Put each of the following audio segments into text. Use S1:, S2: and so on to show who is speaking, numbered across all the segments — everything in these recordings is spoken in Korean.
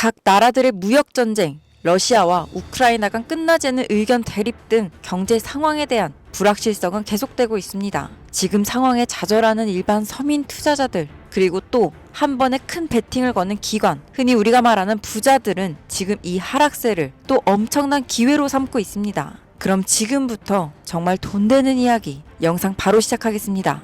S1: 각 나라들의 무역 전쟁, 러시아와 우크라이나가 끝나지 않는 의견 대립 등 경제 상황에 대한 불확실성은 계속되고 있습니다. 지금 상황에 좌절하는 일반 서민 투자자들, 그리고 또 한 번에 큰 베팅을 거는 기관, 흔히 우리가 말하는 부자들은 지금 이 하락세를 또 엄청난 기회로 삼고 있습니다. 그럼 지금부터 정말 돈 되는 이야기 영상 바로 시작하겠습니다.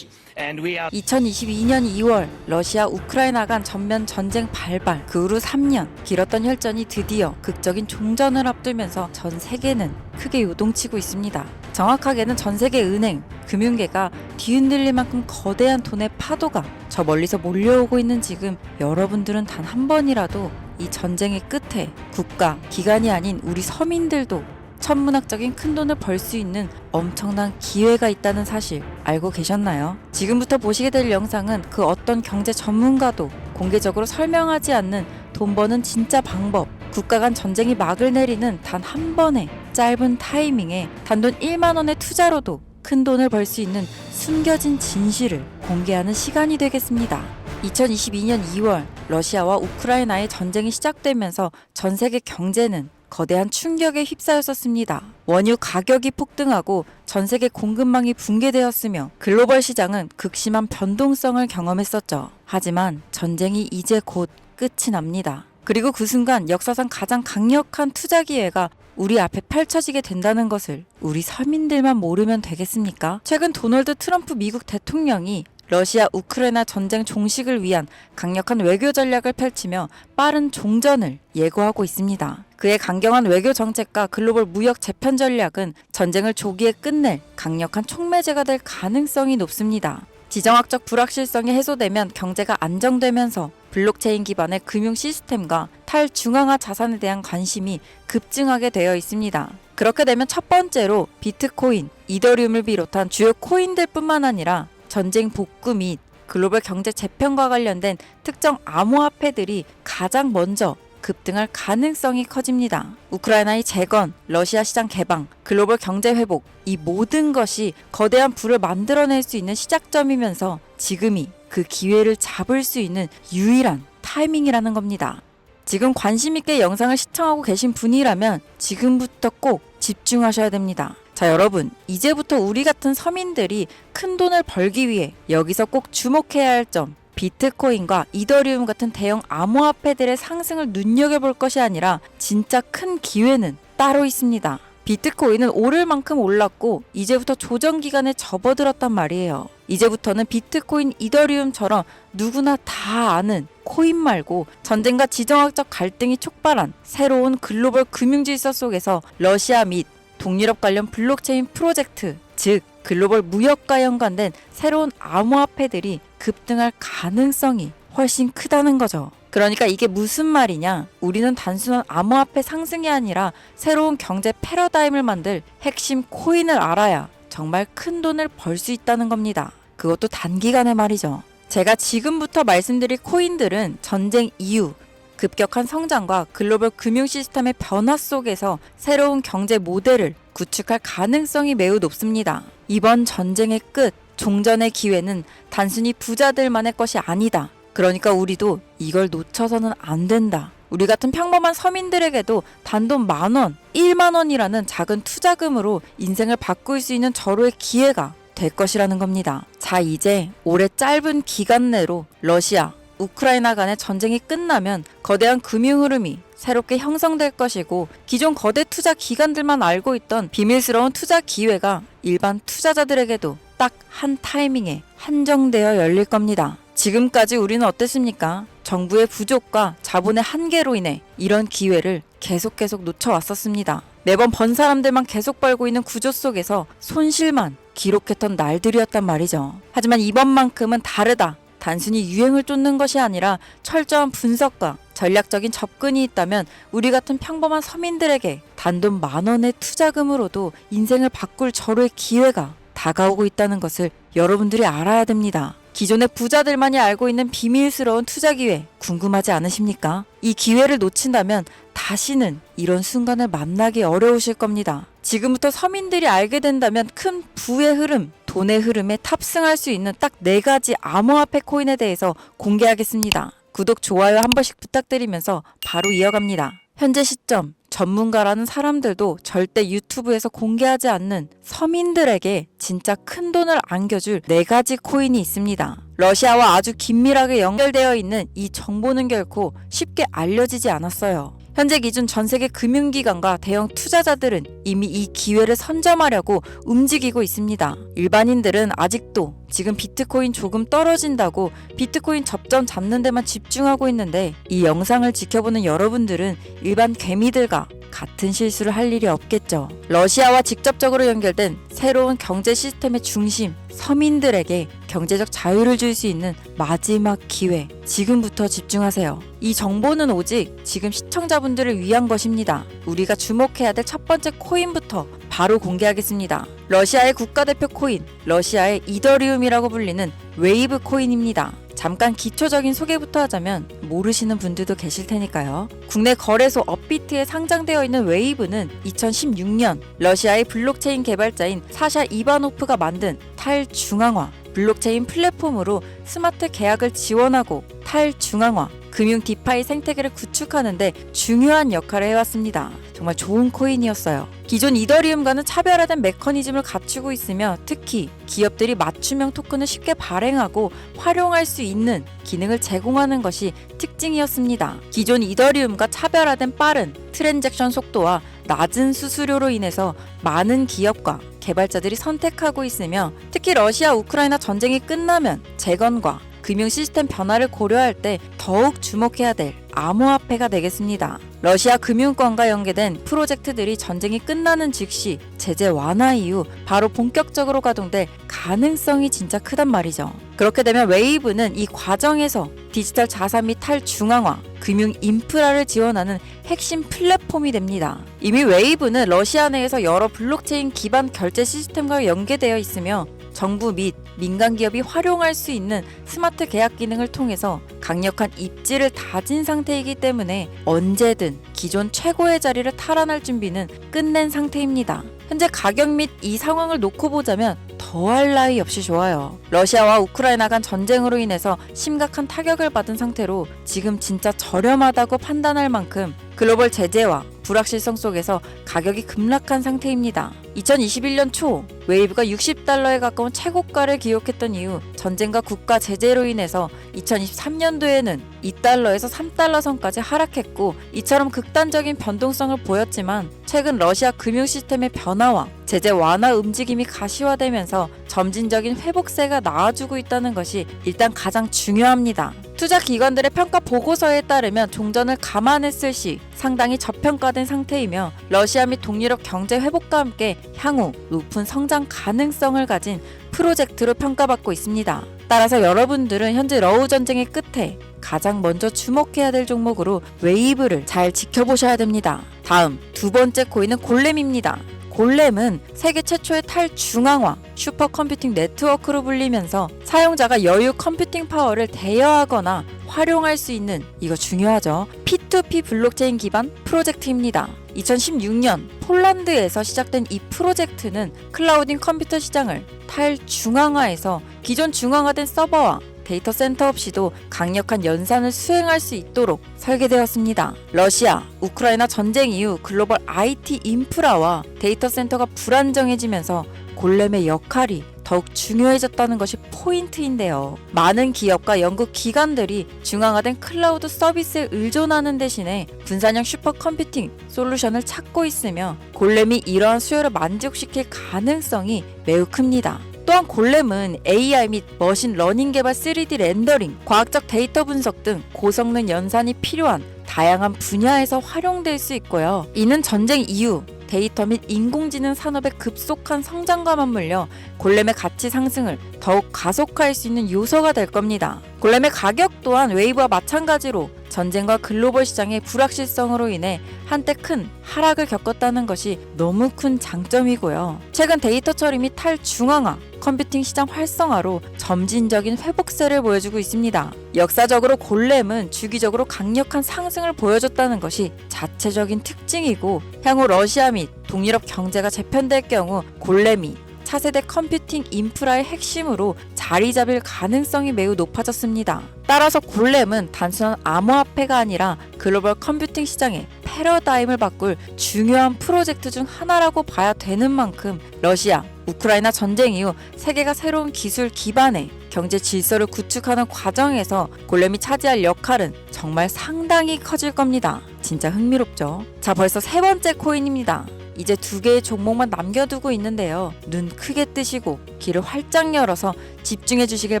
S2: EU accession negotiations, and we are
S1: 2022년 2월 러시아 우크라이나 간 전면 전쟁 발발 그 후로 3년 길었던 혈전이 드디어 극적인 종전을 앞두면서 전 세계는 크게 요동치고 있습니다. 정확하게는 전 세계 은행, 금융계가 뒤흔들릴 만큼 거대한 돈의 파도가 저 멀리서 몰려오고 있는 지금 여러분들은 단 한 번이라도 이 전쟁의 끝에 국가, 기관이 아닌 우리 서민들도 천문학적인 큰 돈을 벌 수 있는 엄청난 기회가 있다는 사실 알고 계셨나요? 지금부터 보시게 될 영상은 그 어떤 경제 전문가도 공개적으로 설명하지 않는 돈 버는 진짜 방법, 국가 간 전쟁이 막을 내리는 단 한 번의 짧은 타이밍에 단돈 1만 원의 투자로도 큰 돈을 벌 수 있는 숨겨진 진실을 공개하는 시간이 되겠습니다. 2022년 2월 러시아와 우크라이나의 전쟁이 시작되면서 전 세계 경제는 거대한 충격에 휩싸였었습니다. 원유 가격이 폭등하고 전 세계 공급망이 붕괴되었으며 글로벌 시장은 극심한 변동성을 경험했었죠. 하지만 전쟁이 이제 곧 끝이 납니다. 그리고 그 순간 역사상 가장 강력한 투자 기회가 우리 앞에 펼쳐지게 된다는 것을 우리 서민들만 모르면 되겠습니까? 최근 도널드 트럼프 미국 대통령이 러시아 우크라이나 전쟁 종식을 위한 강력한 외교 전략을 펼치며 빠른 종전을 예고하고 있습니다. 그의 강경한 외교 정책과 글로벌 무역 재편 전략은 전쟁을 조기에 끝낼 강력한 촉매제가 될 가능성이 높습니다. 지정학적 불확실성이 해소되면 경제가 안정되면서 블록체인 기반의 금융 시스템과 탈중앙화 자산에 대한 관심이 급증하게 되어 있습니다. 그렇게 되면 첫 번째로 비트코인, 이더리움을 비롯한 주요 코인들뿐만 아니라 전쟁 복구 및 글로벌 경제 재편과 관련된 특정 암호화폐들이 가장 먼저 급등할 가능성이 커집니다. 우크라이나의 재건, 러시아 시장 개방, 글로벌 경제 회복, 이 모든 것이 거대한 부를 만들어낼 수 있는 시작점이면서 지금이 그 기회를 잡을 수 있는 유일한 타이밍이라는 겁니다. 지금 관심 있게 영상을 시청하고 계신 분이라면 지금부터 꼭 집중하셔야 됩니다. 자, 여러분, 이제부터 우리 같은 서민들이 큰 돈을 벌기 위해 여기서 꼭 주목해야 할 점, 비트코인과 이더리움 같은 대형 암호화폐들의 상승을 눈여겨볼 것이 아니라 진짜 큰 기회는 따로 있습니다. 비트코인은 오를 만큼 올랐고 이제부터 조정 기간에 접어들었단 말이에요. 이제부터는 비트코인, 이더리움처럼 누구나 다 아는 코인 말고 전쟁과 지정학적 갈등이 촉발한 새로운 글로벌 금융 질서 속에서 러시아 및 동유럽 관련 블록체인 프로젝트, 즉 글로벌 무역과 연관된 새로운 암호화폐들이 급등할 가능성이 훨씬 크다는 거죠. 그러니까 이게 무슨 말이냐? 우리는 단순한 암호화폐 상승이 아니라 새로운 경제 패러다임을 만들 핵심 코인을 알아야 정말 큰 돈을 벌 수 있다는 겁니다. 그것도 단기간에 말이죠. 제가 지금부터 말씀드릴 코인들은 전쟁 이후 급격한 성장과 글로벌 금융 시스템의 변화 속에서 새로운 경제 모델을 구축할 가능성이 매우 높습니다. 이번 전쟁의 끝, 종전의 기회는 단순히 부자들만의 것이 아니다. 그러니까 우리도 이걸 놓쳐서는 안 된다. 우리 같은 평범한 서민들에게도 단돈 만 원, 1만 원이라는 작은 투자금으로 인생을 바꿀 수 있는 절호의 기회가 될 것이라는 겁니다. 자, 이제 올해 짧은 기간 내로 러시아, 우크라이나 간의 전쟁이 끝나면 거대한 금융 흐름이 새롭게 형성될 것이고 기존 거대 투자 기관들만 알고 있던 비밀스러운 투자 기회가 일반 투자자들에게도 딱 한 타이밍에 한정되어 열릴 겁니다. 지금까지 우리는 어땠습니까? 정부의 부족과 자본의 한계로 인해 이런 기회를 계속 계속 놓쳐왔었습니다. 매번 번 사람들만 계속 벌고 있는 구조 속에서 손실만 기록했던 날들이었단 말이죠. 하지만 이번만큼은 다르다. 단순히 유행을 쫓는 것이 아니라 철저한 분석과 전략적인 접근이 있다면 우리 같은 평범한 서민들에게 단돈 만 원의 투자금으로도 인생을 바꿀 절호의 기회가 다가오고 있다는 것을 여러분들이 알아야 됩니다. 기존의 부자들만이 알고 있는 비밀스러운 투자 기회 궁금하지 않으십니까? 이 기회를 놓친다면 다시는 이런 순간을 만나기 어려우실 겁니다. 지금부터 서민들이 알게 된다면 큰 부의 흐름, 돈의 흐름에 탑승할 수 있는 딱 네 가지 암호화폐 코인에 대해서 공개하겠습니다. 구독, 좋아요 한 번씩 부탁드리면서 바로 이어갑니다. 현재 시점 전문가라는 사람들도 절대 유튜브에서 공개하지 않는 서민들에게 진짜 큰 돈을 안겨줄 네 가지 코인이 있습니다. 러시아와 아주 긴밀하게 연결되어 있는 이 정보는 결코 쉽게 알려지지 않았어요. 현재 기준 전 세계 금융기관과 대형 투자자들은 이미 이 기회를 선점하려고 움직이고 있습니다. 일반인들은 아직도 지금 비트코인 조금 떨어진다고 비트코인 접점 잡는 데만 집중하고 있는데 이 영상을 지켜보는 여러분들은 일반 개미들과 같은 실수를 할 일이 없겠죠. 러시아와 직접적으로 연결된 새로운 경제 시스템의 중심, 서민들에게 경제적 자유를 줄 수 있는 마지막 기회. 지금부터 집중하세요. 이 정보는 오직 지금 시청자분들을 위한 것입니다. 우리가 주목해야 될 첫 번째 코인부터 바로 공개하겠습니다. 러시아의 국가대표 코인, 러시아의 이더리움이라고 불리는 웨이브 코인입니다. 잠깐 기초적인 소개부터 하자면 모르시는 분들도 계실 테니까요. 국내 거래소 업비트에 상장되어 있는 웨이브는 2016년 러시아의 블록체인 개발자인 사샤 이바노프가 만든 탈중앙화 블록체인 플랫폼으로 스마트 계약을 지원하고 탈중앙화 금융 디파이 생태계를 구축하는데 중요한 역할을 해왔습니다. 정말 좋은 코인이었어요. 기존 이더리움과는 차별화된 메커니즘을 갖추고 있으며 특히 기업들이 맞춤형 토큰을 쉽게 발행하고 활용할 수 있는 기능을 제공하는 것이 특징이었습니다. 기존 이더리움과 차별화된 빠른 트랜잭션 속도와 낮은 수수료로 인해서 많은 기업과 개발자들이 선택하고 있으며 특히 러시아 우크라이나 전쟁이 끝나면 재건과 금융 시스템 변화를 고려할 때 더욱 주목해야 될 암호화폐가 되겠습니다. 러시아 금융권과 연계된 프로젝트들이 전쟁이 끝나는 즉시 제재 완화 이후 바로 본격적으로 가동될 가능성이 진짜 크단 말이죠. 그렇게 되면 웨이브는 이 과정에서 디지털 자산 및 탈중앙화, 금융 인프라를 지원하는 핵심 플랫폼이 됩니다. 이미 웨이브는 러시아 내에서 여러 블록체인 기반 결제 시스템과 연계되어 있으며 정부 및 민간 기업이 활용할 수 있는 스마트 계약 기능을 통해서 강력한 입지를 다진 상태이기 때문에 언제든 기존 최고의 자리를 탈환할 준비는 끝낸 상태입니다. 현재 가격 및 이 상황을 놓고 보자면 더할 나위 없이 좋아요. 러시아와 우크라이나 간 전쟁으로 인해서 심각한 타격을 받은 상태로 지금 진짜 저렴하다고 판단할 만큼 글로벌 제재와 불확실성 속에서 가격이 급락한 상태입니다. 2021년 초 웨이브가 60달러에 가까운 최고가를 기록했던 이후 전쟁과 국가 제재로 인해서 2023년도에는 2달러에서 3달러 선까지 하락했고 이처럼 극단적인 변동성을 보였지만 최근 러시아 금융 시스템의 변화와 제재 완화 움직임이 가시화되면서 점진적인 회복세가 나와주고 있다는 것이 일단 가장 중요합니다. 투자 기관들의 평가 보고서에 따르면 종전을 감안했을 시 상당히 저평가된 상태이며 러시아 및 동유럽 경제 회복과 함께 향후 높은 성장 가능성을 가진 프로젝트로 평가받고 있습니다. 따라서 여러분들은 현재 러우 전쟁의 끝에 가장 먼저 주목해야 될 종목으로 웨이브를 잘 지켜보셔야 됩니다. 다음 두 번째 코인은 골렘입니다. 골렘은 세계 최초의 탈중앙화 슈퍼컴퓨팅 네트워크로 불리면서 사용자가 여유 컴퓨팅 파워를 대여하거나 활용할 수 있는 이거 중요하죠. P2P 블록체인 기반 프로젝트입니다. 2016년 폴란드에서 시작된 이 프로젝트는 클라우딩 컴퓨터 시장을 탈중앙화해서 기존 중앙화된 서버와 데이터 센터 없이도 강력한 연산을 수행할 수 있도록 설계되었습니다. 러시아, 우크라이나 전쟁 이후 글로벌 IT 인프라와 데이터 센터가 불안정해지면서 골렘의 역할이 더욱 중요해졌다는 것이 포인트인데요. 많은 기업과 연구 기관들이 중앙화된 클라우드 서비스에 의존하는 대신에 분산형 슈퍼컴퓨팅 솔루션을 찾고 있으며 골렘이 이러한 수요를 만족시킬 가능성이 매우 큽니다. 또한 골렘은 AI 및 머신 러닝 개발 3D 렌더링, 과학적 데이터 분석 등 고성능 연산이 필요한 다양한 분야에서 활용될 수 있고요. 이는 전쟁 이후 데이터 및 인공지능 산업의 급속한 성장과 맞물려 골렘의 가치 상승을 더욱 가속화할 수 있는 요소가 될 겁니다. 골렘의 가격 또한 웨이브와 마찬가지로 전쟁과 글로벌 시장의 불확실성으로 인해 한때 큰 하락을 겪었다는 것이 너무 큰 장점이고요. 최근 데이터 처리 및 탈중앙화, 컴퓨팅 시장 활성화로 점진적인 회복세를 보여주고 있습니다. 역사적으로 골렘은 주기적으로 강력한 상승을 보여줬다는 것이 자체적인 특징이고 향후 러시아 및 동유럽 경제가 재편될 경우 골렘이 차세대 컴퓨팅 인프라의 핵심으로 자리 잡을 가능성이 매우 높아졌습니다. 따라서 골렘은 단순한 암호화폐가 아니라 글로벌 컴퓨팅 시장의 패러다임을 바꿀 중요한 프로젝트 중 하나라고 봐야 되는 만큼 러시아, 우크라이나 전쟁 이후 세계가 새로운 기술 기반의 경제 질서를 구축하는 과정에서 골렘이 차지할 역할은 정말 상당히 커질 겁니다. 진짜 흥미롭죠? 자, 벌써 세 번째 코인입니다. 이제 두 개의 종목만 남겨두고 있는데요. 눈 크게 뜨시고 귀를 활짝 열어서 집중해 주시길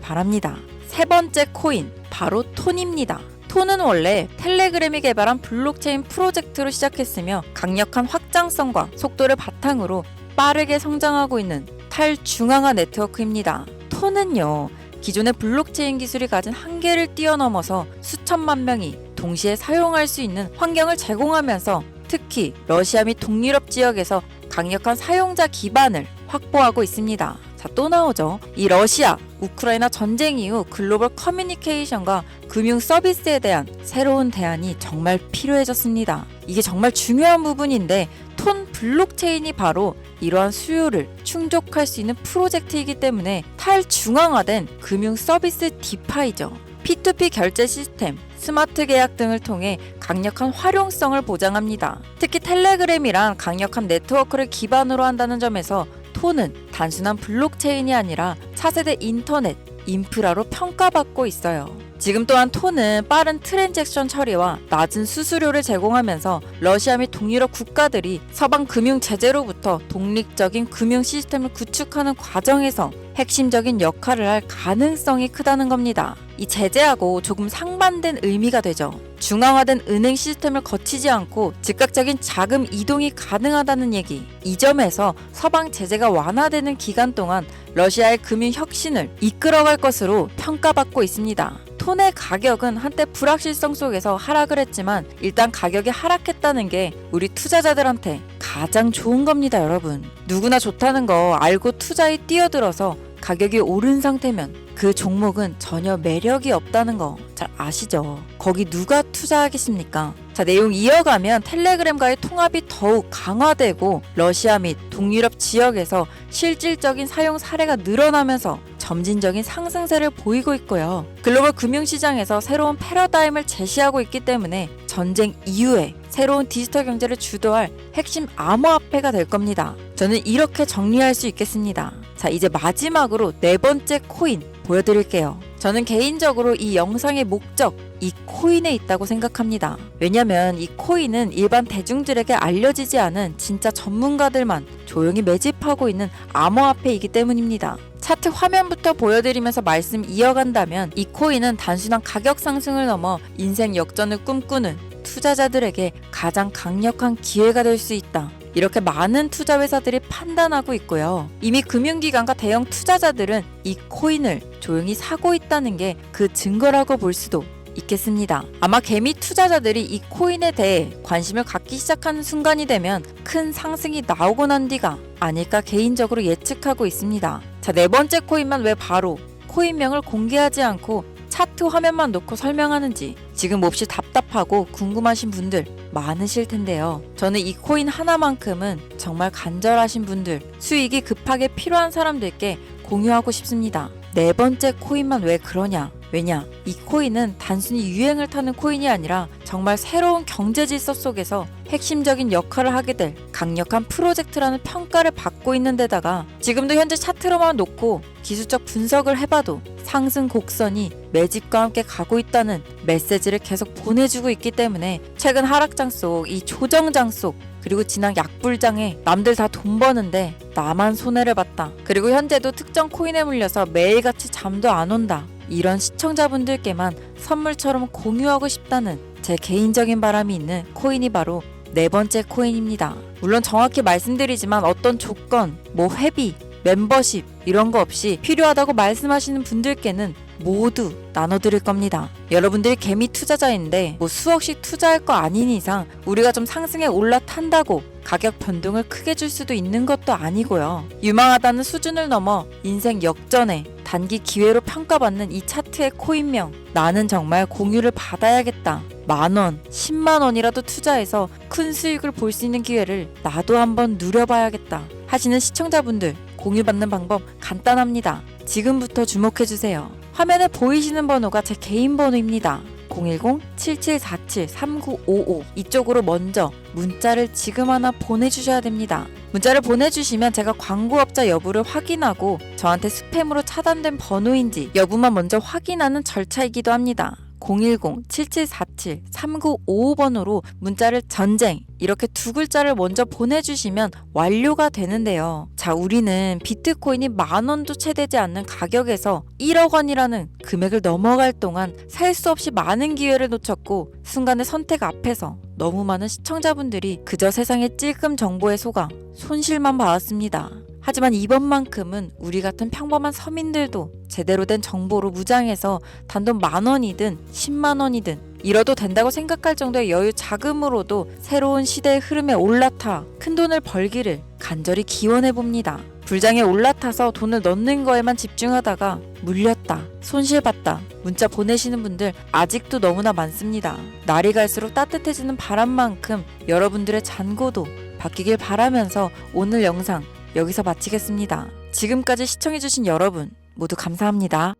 S1: 바랍니다. 세 번째 코인, 바로 톤입니다. 톤은 원래 텔레그램이 개발한 블록체인 프로젝트로 시작했으며 강력한 확장성과 속도를 바탕으로 빠르게 성장하고 있는 탈중앙화 네트워크입니다. 톤은요, 기존의 블록체인 기술이 가진 한계를 뛰어넘어서 수천만 명이 동시에 사용할 수 있는 환경을 제공하면서 특히 러시아 및 동유럽 지역에서 강력한 사용자 기반을 확보하고 있습니다. 자, 또 나오죠. 이 러시아, 우크라이나 전쟁 이후 글로벌 커뮤니케이션과 금융 서비스에 대한 새로운 대안이 정말 필요해졌습니다. 이게 정말 중요한 부분인데 톤 블록체인이 바로 이러한 수요를 충족할 수 있는 프로젝트이기 때문에 탈중앙화된 금융 서비스 디파이죠. P2P 결제 시스템, 스마트 계약 등을 통해 강력한 활용성을 보장합니다. 특히 텔레그램이란 강력한 네트워크를 기반으로 한다는 점에서 톤은 단순한 블록체인이 아니라 차세대 인터넷, 인프라로 평가받고 있어요. 지금 또한 톤은 빠른 트랜잭션 처리와 낮은 수수료를 제공하면서 러시아 및 동유럽 국가들이 서방 금융 제재로부터 독립적인 금융 시스템을 구축하는 과정에서 핵심적인 역할을 할 가능성이 크다는 겁니다. 이 제재하고 조금 상반된 의미가 되죠. 중앙화된 은행 시스템을 거치지 않고 즉각적인 자금 이동이 가능하다는 얘기. 이 점에서 서방 제재가 완화되는 기간 동안 러시아의 금융 혁신을 이끌어갈 것으로 평가받고 있습니다. 톤의 가격은 한때 불확실성 속에서 하락을 했지만 일단 가격이 하락했다는 게 우리 투자자들한테 가장 좋은 겁니다, 여러분. 누구나 좋다는 거 알고 투자에 뛰어들어서 가격이 오른 상태면 그 종목은 전혀 매력이 없다는 거 잘 아시죠? 거기 누가 투자하겠습니까? 자, 내용 이어가면 텔레그램과의 통합이 더욱 강화되고 러시아 및 동유럽 지역에서 실질적인 사용 사례가 늘어나면서 점진적인 상승세를 보이고 있고요. 글로벌 금융시장에서 새로운 패러다임을 제시하고 있기 때문에 전쟁 이후에 새로운 디지털 경제를 주도할 핵심 암호화폐가 될 겁니다. 저는 이렇게 정리할 수 있겠습니다. 자, 이제 마지막으로 네 번째 코인 보여드릴게요. 저는 개인적으로 이 영상의 목적, 이 코인에 있다고 생각합니다. 왜냐면 이 코인은 일반 대중들에게 알려지지 않은 진짜 전문가들만 조용히 매집하고 있는 암호화폐이기 때문입니다. 차트 화면부터 보여드리면서 말씀 이어간다면 이 코인은 단순한 가격 상승을 넘어 인생 역전을 꿈꾸는 투자자들에게 가장 강력한 기회가 될 수 있다. 이렇게 많은 투자 회사들이 판단하고 있고요. 이미 금융기관과 대형 투자자들은 이 코인을 조용히 사고 있다는 게 그 증거라고 볼 수도 있겠습니다. 아마 개미 투자자들이 이 코인에 대해 관심을 갖기 시작하는 순간이 되면 큰 상승이 나오고 난 뒤가 아닐까 개인적으로 예측하고 있습니다. 자, 네 번째 코인만 왜 바로 코인명을 공개하지 않고 차트 화면만 놓고 설명하는지 지금 몹시 답답하고 궁금하신 분들 많으실 텐데요. 저는 이 코인 하나만큼은 정말 간절하신 분들, 수익이 급하게 필요한 사람들께 공유하고 싶습니다. 네 번째 코인만 왜 그러냐? 왜냐? 이 코인은 단순히 유행을 타는 코인이 아니라 정말 새로운 경제 질서 속에서 핵심적인 역할을 하게 될 강력한 프로젝트라는 평가를 받고 있는 데다가 지금도 현재 차트로만 놓고 기술적 분석을 해봐도 상승 곡선이 매집과 함께 가고 있다는 메시지를 계속 보내주고 있기 때문에 최근 하락장 속 이 조정장 속 그리고 지난 약불장에 남들 다 돈 버는데 나만 손해를 봤다. 그리고 현재도 특정 코인에 물려서 매일같이 잠도 안 온다. 이런 시청자분들께만 선물처럼 공유하고 싶다는 제 개인적인 바람이 있는 코인이 바로 네 번째 코인입니다. 물론 정확히 말씀드리지만 어떤 조건, 뭐 회비, 멤버십 이런 거 없이 필요하다고 말씀하시는 분들께는 모두 나눠드릴 겁니다. 여러분들이 개미 투자자인데 뭐 수억씩 투자할 거 아닌 이상 우리가 좀 상승에 올라탄다고 가격 변동을 크게 줄 수도 있는 것도 아니고요. 유망하다는 수준을 넘어 인생 역전에 단기 기회로 평가받는 이 차트의 코인명 나는 정말 공유를 받아야겠다. 만 원, 10만 원이라도 투자해서 큰 수익을 볼 수 있는 기회를 나도 한번 누려봐야겠다. 하시는 시청자분들 공유받는 방법 간단합니다. 지금부터 주목해주세요. 화면에 보이시는 번호가 제 개인 번호입니다. 010-7747-3955 이쪽으로 먼저 문자를 지금 하나 보내주셔야 됩니다. 문자를 보내주시면 제가 광고업자 여부를 확인하고 저한테 스팸으로 차단된 번호인지 여부만 먼저 확인하는 절차이기도 합니다. 010-7747-3955번으로 문자를 전쟁 이렇게 두 글자를 먼저 보내주시면 완료가 되는데요. 자, 우리는 비트코인이 만 원도 채 되지 않는 가격에서 1억 원이라는 금액을 넘어갈 동안 살 수 없이 많은 기회를 놓쳤고 순간의 선택 앞에서 너무 많은 시청자분들이 그저 세상의 찔끔 정보에 속아 손실만 봐왔습니다. 하지만 이번만큼은 우리 같은 평범한 서민들도 제대로 된 정보로 무장해서 단돈 만 원이든 10만 원이든 잃어도 된다고 생각할 정도의 여유 자금으로도 새로운 시대의 흐름에 올라타 큰 돈을 벌기를 간절히 기원해 봅니다. 불장에 올라타서 돈을 넣는 거에만 집중하다가 물렸다, 손실봤다, 문자 보내시는 분들 아직도 너무나 많습니다. 날이 갈수록 따뜻해지는 바람만큼 여러분들의 잔고도 바뀌길 바라면서 오늘 영상 여기서 마치겠습니다. 지금까지 시청해주신 여러분 모두 감사합니다.